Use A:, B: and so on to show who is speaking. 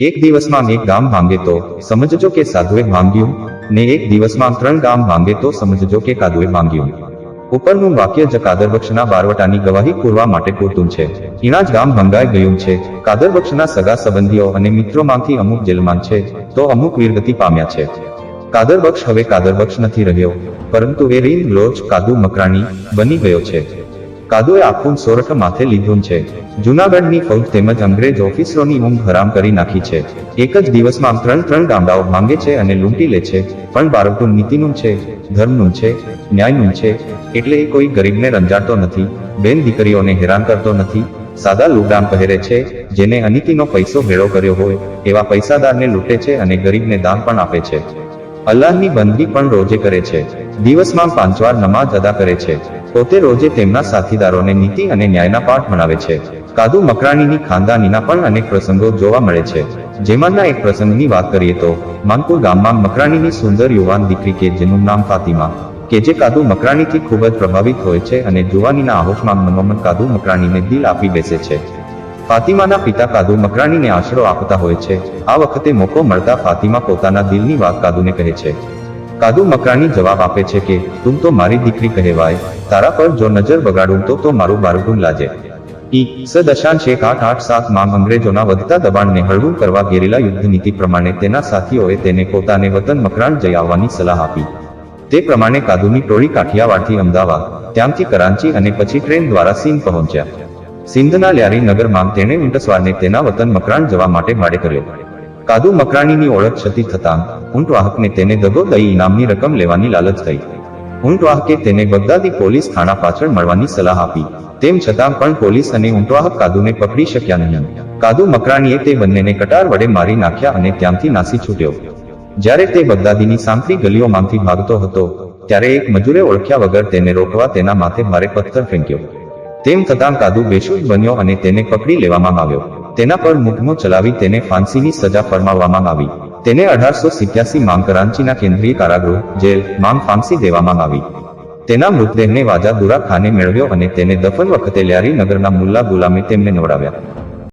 A: એક દિવસમાં એક ગામ માંગે તો સમજજો કે સાધુએ માંગ્યું ને એક દિવસમાં ત્રણ ગામ માંગે તો સમજજો કે કાદુએ માંગ્યું ઉપરનું વાક્ય જ કાદરબક્ષના બારવટાની ગવાહી પૂરવા માટે પૂરતું છે. ઈણા જ ગામ ભંગાઈ ગયું છે. કાદરબક્ષના સગા સંબંધીઓ અને મિત્રોમાંથી અમુક જેલમાં છે, તો અમુક વીરગતિ પામ્યા છે. કાદરબક્ષ હવે કાદરબક્ષ નથી રહ્યો, પરંતુ એ રીન લોચ કાદુ મકરાણી બની ગયો છે. કાદુએ આખું સોરઠ માથે લીધું છે. જૂનાગઢની ફૌજ તેમજ અંગ્રેજ ઓફિસરોની ઊંઘ હરામ કરી નાખી છે. એક જ દિવસમાં ત્રણ ત્રણ ગામડાઓ ભાંગે છે અને લૂંટી લે છે. પણ બાળકનું નીતિનું છે, ધર્મનું છે, ન્યાયનું છે, એટલે એ કોઈ ગરીબને રંજાડતો નથી, બેન દીકરીઓને હેરાન કરતો નથી, સાદા લુગડામ પહેરે છે, જેને અનિતિનો પૈસો ભેળો કર્યો હોય, એવા પૈસાદારને લૂંટે છે અને ગરીબને દાન પણ આપે છે. અલ્લાહની બંદગી પણ રોજે કરે છે. દિવસમાં પાંચ વાર નમાઝ અદા કરે છે. પોતે રોજે તેમના સાથીદારોને નીતિ અને ન્યાયના પાઠ ભણાવે છે. કાદુ મકરાણીની ખાનદાનીના પણ અનેક પ્રસંગો જોવા મળે છે. જેમાંના એક પ્રસંગની વાત કરીએ તો માનપુર ગામમાં મકરાણીની સુંદર યુવાન દીકરી કે જેનું નામ ફાતિમા, કે જે કાદુ મકરાણીથી ખૂબ જ પ્રભાવિત હોય છે અને જુવાનીના આહોશમાં મનોમન કાદુ મકરાણીને દિલ આપી બેસે છે. ફાતિમાના પિતા કાદુ મકરાણીને આશરો આપતા હોય છે. આ વખતે મોકો મળતા ફાતિમા પોતાના દિલની વાત કાદુને કહે છે. કાદુ મકરાણી જવાબ આપે છે કે, તું તો મારી દીકરી કહેવાય. તારા પર જો નજર બગાડું તો તો મારું બારગું લાજે. ઈ સ એક આઠ આઠ સાતમાં અંગ્રેજોના વધતા દબાણને હળવું કરવા ગેરીલા યુદ્ધ નીતિ પ્રમાણે તેના સાથીઓએ તેને પોતાને વતન મકરાણ જઈ આવવાની સલાહ આપી. તે પ્રમાણે કાદુની ટોળી કાઠિયાવાડથી અમદાવાદ, ત્યાંથી કરાંચી અને પછી ટ્રેન દ્વારા સિંધ પહોંચ્યા. સિંધના લ્યારી નગરમાં તેણે ઉંટસવારને તેના વતન મકરાણ જવા માટે ભાડે કર્યો. કાદુ મકરાણીની ઓળખ છતી થતાં ઊંટવાહકને તેને દગો દઈ ઇનામની રકમ લેવાની લાલચ થઈ. ઊંટવાહકે તેને બગદાદી પોલીસ થાણા પાછળ મળવાની સલાહ આપી. તેમ છતાં પણ પોલીસ અને ઊંટવાહક કાદુને પકડી શક્યા નહીં. કાદુ મકરાણીએ તે બંનેને કટાર વડે મારી નાખ્યા અને ત્યાંથી નાસી છૂટ્યો. જ્યારે તે બગદાદીની સાંકડી ગલીઓમાંથી ભાગતો હતો, ત્યારે એક મજૂરે ઓળખ્યા વગર તેને રોકવા તેના માથે ભારે પથ્થર ફેંક્યો. તેમ છતાં કાદુ બેશુદ બન્યો અને તેને પકડી લેવામાં આવ્યો. તેના પર મુકમો ચલાવી તેને ફાંસીની સજા ફરમાવવામાં આવી. તેને અઢારસો સિત્યાસી માં કરાંચીના કેન્દ્રીય કારાગૃહ, જેલ, માંગ ફાંસી દેવામાં આવી. તેના મૃતદેહને વાજા દુરા ખાને મેળવ્યો અને તેને દફન વખતે લ્યારી નગરના મુલ્લા ગુલામે તેમને નવડાવ્યા.